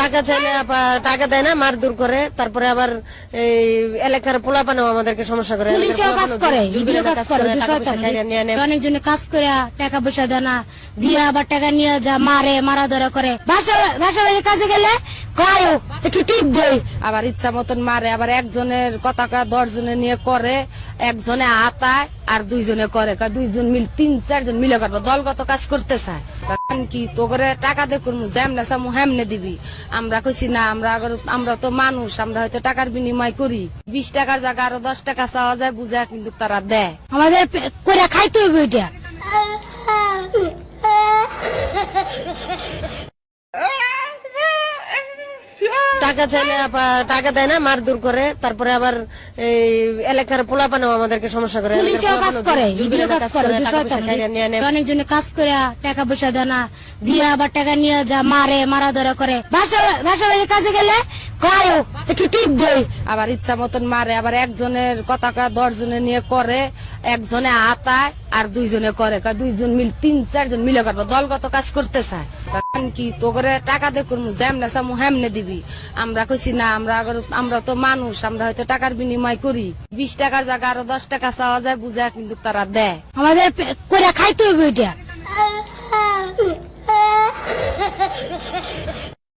টাকা চাইলে আবার টাকা দেয় না মারধর করে। তারপরে আবার এই এলাকার পোলাপানেও আমাদেরকে সমস্যা করে। পুলিশেও কাজ করে ইডিও কাজ করে। অনেকজনে কাজ করে টাকা পয়সা দেয় না দিয়ে আবার টাকা নিয়ে যা মারে মারা ধরা করে। বাসা বাড়ির কাজে গেলে কয় একটু টিপ দেয় আবার ইচ্ছা মতন মারে আবার একজনের কথা দশ জনে নিয়ে করে একজনে আতায় আর দুইজনে করে। দুইজন মিল তিন চারজন মিলে করব। দলগত কাজ করতে চায়। কি? তো করে টাকা দিয়ে করব যেমনে চামু, হেমনে দিবি। আমরা কইছি, না, আমরা আমরা তো মানুষ, আমরা হয়তো টাকার বিনিময় করি। বিশ টাকার জায়গা আরও দশ টাকা চাওয়া যায়, বুঝা কিন্তু তারা দেয়। আমাদের করে খাইতে হইবে এটা। টাকা চাইলে টাকা দেয় না মারধর করে। তারপরে আবার এই এলাকার পোলাপানেও আমাদেরকে সমস্যা করে। পুলিশেও কাজ করে ইডিও কাজ করে। অনেকজনে কাজ করে টাকা পয়সা দেয় না দিয়ে আবার টাকা নিয়ে যা মারে মারা ধরা করে। বাসা বাড়ির কাজে গেলে কয় একটু টিপ দেয় আবার ইচ্ছা মতন মারে আবার একজনের কথা দশ জনের নিয়ে করে একজনে আতায় আর দুইজনে করে। দুইজন মিল, তিন, চারজন মিলে করব। দলগত কাজ করতে চায় কি তো করে টাকা দিয়ে করব যেমনে চামু, হেমনে দিবি। আমরা কইছি, না, আমরা আমরা তো মানুষ, আমরা হয়তো টাকার বিনিময় করি। বিশ টাকার জায়গা আরও দশ টাকা চাওয়া যায় বুঝা কিন্তু তারা দেয়। আমাদের করে খাইতে হইবে এটা।